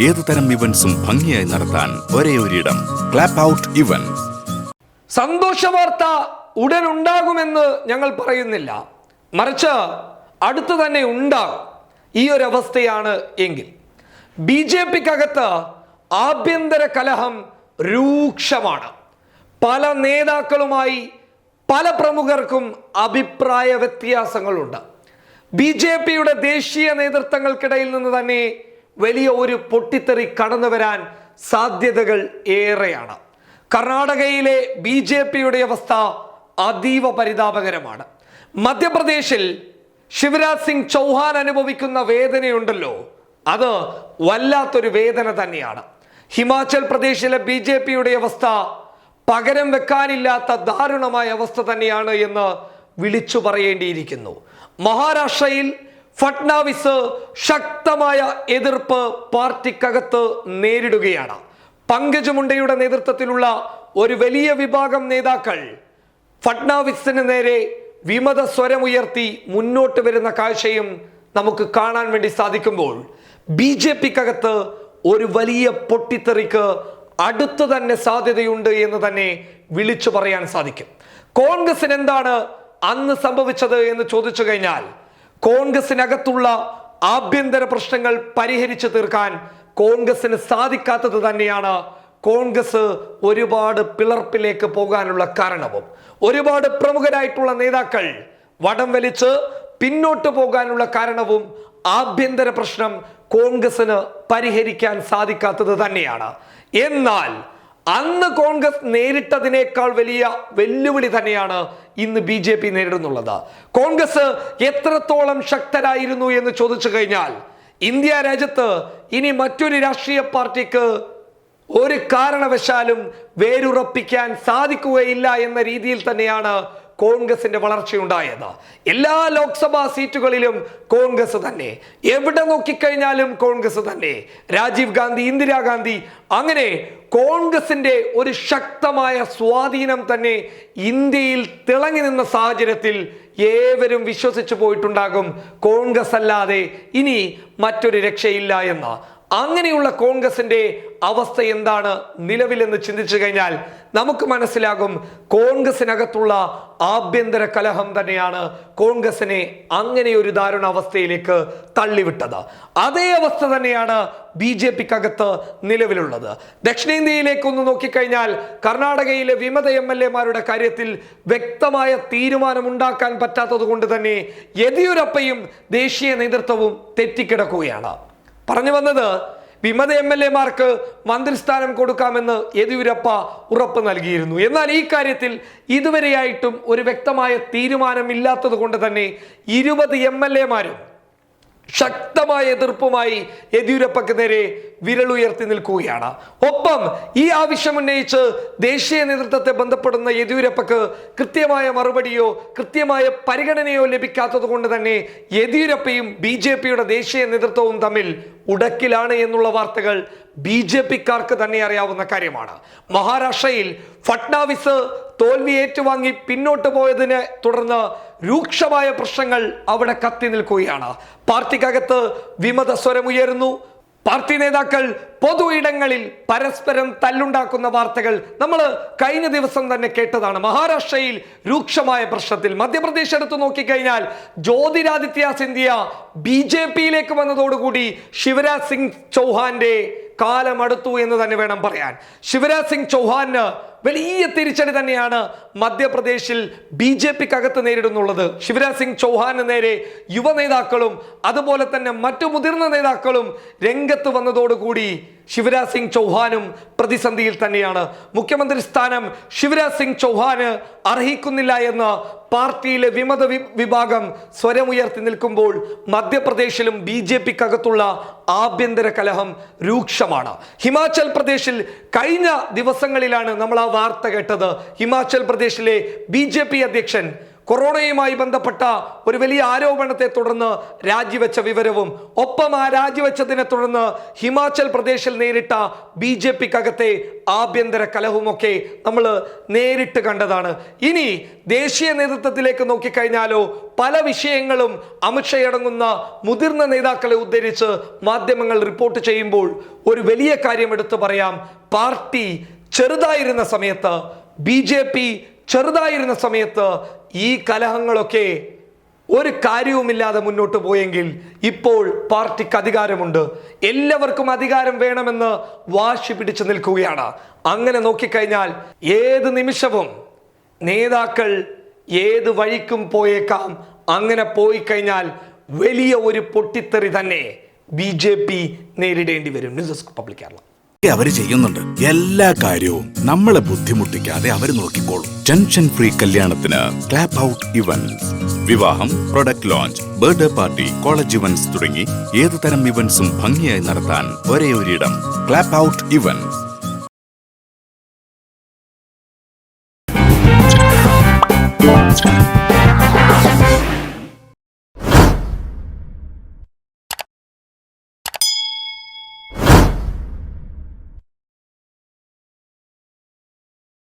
ഏതു തരം ഇവന്റ്സും ഭംഗിയായി നടത്താൻ ഒരേ ഒരിടം. ക്ലാപ്പ് ഔട്ട് ഇവന്റ് സന്തോഷ വാർത്ത ഉടൻ ഉണ്ടാകുമെന്ന് ഞങ്ങൾ പറയുന്നില്ല. മറിച്ച് അടുത്ത് തന്നെ ഉണ്ടാകും. ഈ ഒരു അവസ്ഥയാണ് എങ്കിൽ. ബി ജെ പിക്കകത്ത് ആഭ്യന്തര കലഹം രൂക്ഷമാണ്. പല നേതാക്കളുമായി പല പ്രമുഖർക്കും അഭിപ്രായ വ്യത്യാസങ്ങളുണ്ട്. ബി ജെ പിയുടെ ദേശീയ നേതൃത്വങ്ങൾക്കിടയിൽ നിന്ന് തന്നെ വലിയ ഒരു പൊട്ടിത്തെറി കടന്നു വരാൻ സാധ്യതകൾ ഏറെയാണ്. കർണാടകയിലെ ബി ജെ പിയുടെ അവസ്ഥ അതീവ പരിതാപകരമാണ്. മധ്യപ്രദേശിൽ ശിവരാജ് സിംഗ് ചൗഹാൻ അനുഭവിക്കുന്ന വേദനയുണ്ടല്ലോ. അത് വല്ലാത്തൊരു വേദന തന്നെയാണ്. ഹിമാചൽ പ്രദേശിലെ ബി ജെ പിയുടെ അവസ്ഥ പകരം വെക്കാനില്ലാത്ത ദാരുണമായ അവസ്ഥ തന്നെയാണ് എന്ന് വിളിച്ചു പറയേണ്ടിയിരിക്കുന്നു. മഹാരാഷ്ട്രയിൽ ഫട്നാവിസ് ശക്തമായ എതിർപ്പ് പാർട്ടിക്കകത്ത് നേരിടുകയാണ്. പങ്കജ് മുണ്ടയുടെ നേതൃത്വത്തിലുള്ള ഒരു വലിയ വിഭാഗം നേതാക്കൾ ഫട്നാവിസിന് നേരെ വിമത സ്വരമുയർത്തി മുന്നോട്ട് വരുന്ന കാഴ്ചയും നമുക്ക് കാണാൻ വേണ്ടി സാധിക്കുമ്പോൾ ബി ജെ പിക്കകത്ത് ഒരു വലിയ പൊട്ടിത്തെറിക്ക് അടുത്ത് തന്നെ സാധ്യതയുണ്ട് എന്ന് തന്നെ വിളിച്ചു പറയാൻ സാധിക്കും. കോൺഗ്രസിന് എന്താണ് അന്ന് സംഭവിച്ചത് എന്ന് ചോദിച്ചു കഴിഞ്ഞാൽ കോൺഗ്രസിനകത്തുള്ള ആഭ്യന്തര പ്രശ്നങ്ങൾ പരിഹരിച്ചു തീർക്കാൻ കോൺഗ്രസിന് സാധിക്കാത്തത് തന്നെയാണ് കോൺഗ്രസ് ഒരുപാട് പിളർപ്പിലേക്ക് പോകാനുള്ള കാരണവും. ഒരുപാട് പ്രമുഖരായിട്ടുള്ള നേതാക്കൾ വടം വലിച്ച് പിന്നോട്ട് പോകാനുള്ള കാരണവും ആഭ്യന്തര പ്രശ്നം കോൺഗ്രസിന് പരിഹരിക്കാൻ സാധിക്കാത്തത് തന്നെയാണ്. എന്നാൽ അന്ന് കോൺഗ്രസ് നേരിട്ടതിനേക്കാൾ വലിയ വെല്ലുവിളി തന്നെയാണ് ഇന്ന് ബി ജെ പി നേരിടുന്നുള്ളത്. കോൺഗ്രസ് എത്രത്തോളം ശക്തരായിരുന്നു എന്ന് ചോദിച്ചു കഴിഞ്ഞാൽ ഇന്ത്യ രാജ്യത്ത് ഇനി മറ്റൊരു രാഷ്ട്രീയ പാർട്ടിക്ക് ഒരു കാരണവശാലും വേരുറപ്പിക്കാൻ സാധിക്കുകയില്ല എന്ന രീതിയിൽ തന്നെയാണ് കോൺഗ്രസിന്റെ വളർച്ചയുണ്ടായത്. എല്ലാ ലോക്സഭാ സീറ്റുകളിലും കോൺഗ്രസ് തന്നെ. എവിടെ നോക്കിക്കഴിഞ്ഞാലും കോൺഗ്രസ് തന്നെ. രാജീവ് ഗാന്ധി ഇന്ദിരാഗാന്ധി അങ്ങനെ കോൺഗ്രസിന്റെ ഒരു ശക്തമായ സ്വാധീനം തന്നെ ഇന്ത്യയിൽ തിളങ്ങി നിന്ന സാഹചര്യത്തിൽ ഏവരും വിശ്വസിച്ചു പോയിട്ടുണ്ടാകും. കോൺഗ്രസ് അല്ലാതെ ഇനി മറ്റൊരു രക്ഷയില്ല എന്ന്. അങ്ങനെയുള്ള കോൺഗ്രസിന്റെ അവസ്ഥ എന്താണ് നിലവിലെന്ന് ചിന്തിച്ചു കഴിഞ്ഞാൽ നമുക്ക് മനസ്സിലാകും കോൺഗ്രസിനകത്തുള്ള ആഭ്യന്തര കലഹം തന്നെയാണ് കോൺഗ്രസിനെ അങ്ങനെ ഒരു ദാരുണ അവസ്ഥയിലേക്ക് തള്ളിവിട്ടത്. അതേ അവസ്ഥ തന്നെയാണ് ബി ജെ പിക്കകത്ത് നിലവിലുള്ളത്. ദക്ഷിണേന്ത്യയിലേക്കൊന്ന് നോക്കിക്കഴിഞ്ഞാൽ കർണാടകയിലെ വിമത എം എൽ എമാരുടെ കാര്യത്തിൽ വ്യക്തമായ തീരുമാനമുണ്ടാക്കാൻ പറ്റാത്തത് കൊണ്ട് തന്നെ യെദ്യൂരപ്പയും ദേശീയ നേതൃത്വവും തെറ്റിക്കിടക്കുകയാണ്. പറഞ്ഞു വന്നത് വിമത എം എൽ എമാർക്ക് മന്ത്രിസ്ഥാനം കൊടുക്കാമെന്ന് യെദ്യൂരപ്പ ഉറപ്പ് നൽകിയിരുന്നു. എന്നാൽ ഈ കാര്യത്തിൽ ഇതുവരെയായിട്ടും ഒരു വ്യക്തമായ തീരുമാനമില്ലാത്തത് കൊണ്ട് തന്നെ ഇരുപത് എം എൽ എമാരും ശക്തമായ എതിർപ്പുമായി യെദ്യൂരപ്പയ്ക്ക് നേരെ വിരലുയർത്തി നിൽക്കുകയാണ്. ഒപ്പം ഈ ആവശ്യം ഉന്നയിച്ച് ദേശീയ നേതൃത്വത്തെ ബന്ധപ്പെടുന്ന യെദ്യൂരപ്പയ്ക്ക് കൃത്യമായ മറുപടിയോ കൃത്യമായ പരിഗണനയോ ലഭിക്കാത്തത് കൊണ്ട് തന്നെ യെദ്യൂരപ്പയും ബി ജെ പിയുടെ ദേശീയ നേതൃത്വവും തമ്മിൽ ഉടക്കിലാണ് എന്നുള്ള വാർത്തകൾ ബി ജെ പിക്കാർക്ക് തന്നെ അറിയാവുന്ന കാര്യമാണ്. മഹാരാഷ്ട്രയിൽ ഫട്നാവിസ് തോൽവി ഏറ്റുവാങ്ങി പിന്നോട്ട് പോയതിനെ തുടർന്ന് രൂക്ഷമായ പ്രശ്നങ്ങൾ അവിടെ കത്തി നിൽക്കുകയാണ്. പാർട്ടിക്കകത്ത് വിമത സ്വരമുയരുന്നു പാർട്ടി നേതാക്കൾ പൊതു ഇടങ്ങളിൽ പരസ്പരം തല്ലുണ്ടാക്കുന്ന വാർത്തകൾ നമ്മൾ കഴിഞ്ഞ ദിവസം തന്നെ കേട്ടതാണ്. മഹാരാഷ്ട്രയിൽ രൂക്ഷമായ പ്രശ്നത്തിൽ. മധ്യപ്രദേശ് എടുത്തു നോക്കിക്കഴിഞ്ഞാൽ ജ്യോതിരാദിത്യ സിന്ധ്യ ബി ജെ പിയിലേക്ക് വന്നതോടുകൂടി ശിവരാജ് സിംഗ് ചൗഹാന്റെ കാലം അടുത്തു എന്ന് തന്നെ വേണം പറയാൻ. ശിവരാജ് സിംഗ് ചൗഹാന് വലിയ തിരിച്ചടി തന്നെയാണ് മധ്യപ്രദേശിൽ ബി ജെ പിക്കകത്ത് നേരിടുന്നുള്ളത്. ശിവരാജ് സിംഗ് ചൗഹാന് നേരെ യുവ നേതാക്കളും അതുപോലെ തന്നെ മറ്റു മുതിർന്ന നേതാക്കളും രംഗത്ത് വന്നതോടുകൂടി ശിവരാജ് സിംഗ് ചൗഹാനും പ്രതിസന്ധിയിൽ തന്നെയാണ്. മുഖ്യമന്ത്രി സ്ഥാനം ശിവരാജ് സിംഗ് ചൗഹാന് അർഹിക്കുന്നില്ല എന്ന് പാർട്ടിയിലെ വിമത വിഭാഗം സ്വരമുയർത്തി നിൽക്കുമ്പോൾ മധ്യപ്രദേശിലും ബി ജെ പിക്കകത്തുള്ള ആഭ്യന്തര കലഹം രൂക്ഷമാണ്. ഹിമാചൽ പ്രദേശിൽ കഴിഞ്ഞ ദിവസങ്ങളിലാണ് നമ്മൾ ആ വാർത്ത കേട്ടത് ഹിമാചൽ പ്രദേശിലെ ബി ജെ പി അധ്യക്ഷൻ. കൊറോണയുമായി ബന്ധപ്പെട്ട ഒരു വലിയ ആരോപണത്തെ തുടർന്ന് രാജിവെച്ച വിവരവും ഒപ്പം ആ രാജിവെച്ചതിനെ തുടർന്ന് ഹിമാചൽ പ്രദേശിൽ നേരിട്ട ബി ജെ പിക്കകത്തെ ആഭ്യന്തര കലഹവുമൊക്കെ നമ്മൾ നേരിട്ട് കണ്ടതാണ്. ഇനി ദേശീയ നേതൃത്വത്തിലേക്ക് നോക്കിക്കഴിഞ്ഞാലോ പല വിഷയങ്ങളും അമിത്ഷയടങ്ങുന്ന മുതിർന്ന നേതാക്കളെ ഉദ്ധരിച്ച് മാധ്യമങ്ങൾ റിപ്പോർട്ട് ചെയ്യുമ്പോൾ ഒരു വലിയ കാര്യം എടുത്തു പറയാം. പാർട്ടി ചെറുതായിരുന്ന സമയത്ത് ബി ജെ പി ചെറുതായിരുന്ന സമയത്ത് ഈ കലഹങ്ങളൊക്കെ ഒരു കാര്യവുമില്ലാതെ മുന്നോട്ട് പോയെങ്കിൽ ഇപ്പോൾ പാർട്ടിക്ക് അധികാരമുണ്ട്. എല്ലാവർക്കും അധികാരം വേണമെന്ന് വാശി പിടിച്ചു നിൽക്കുകയാണ്. അങ്ങനെ നോക്കിക്കഴിഞ്ഞാൽ ഏത് നിമിഷവും നേതാക്കൾ ഏത് വഴിക്കും പോയേക്കാം. അങ്ങനെ പോയി കഴിഞ്ഞാൽ വലിയ ഒരു പൊട്ടിത്തെറി തന്നെ ബി ജെ പി നേരിടേണ്ടി വരും. News desk public Kerala. അവർ ചെയ്യുന്നുണ്ട്. എല്ലാ കാര്യവും നമ്മളെ ബുദ്ധിമുട്ടിക്കാതെ അവർ നോക്കിക്കോളും. ടെൻഷൻ ഫ്രീ കല്യാണത്തിന് ക്ലാപ്പ് ഔട്ട് ഇവന്റ്സ് വിവാഹം product launch birthday party college events തുടങ്ങി ഏതുതരം ഇവന്റ്സും ഭംഗിയായി നടത്താൻ ഒരേ ഒരിടം ക്ലാപ്പ് ഔട്ട് ഇവന്റ്സ്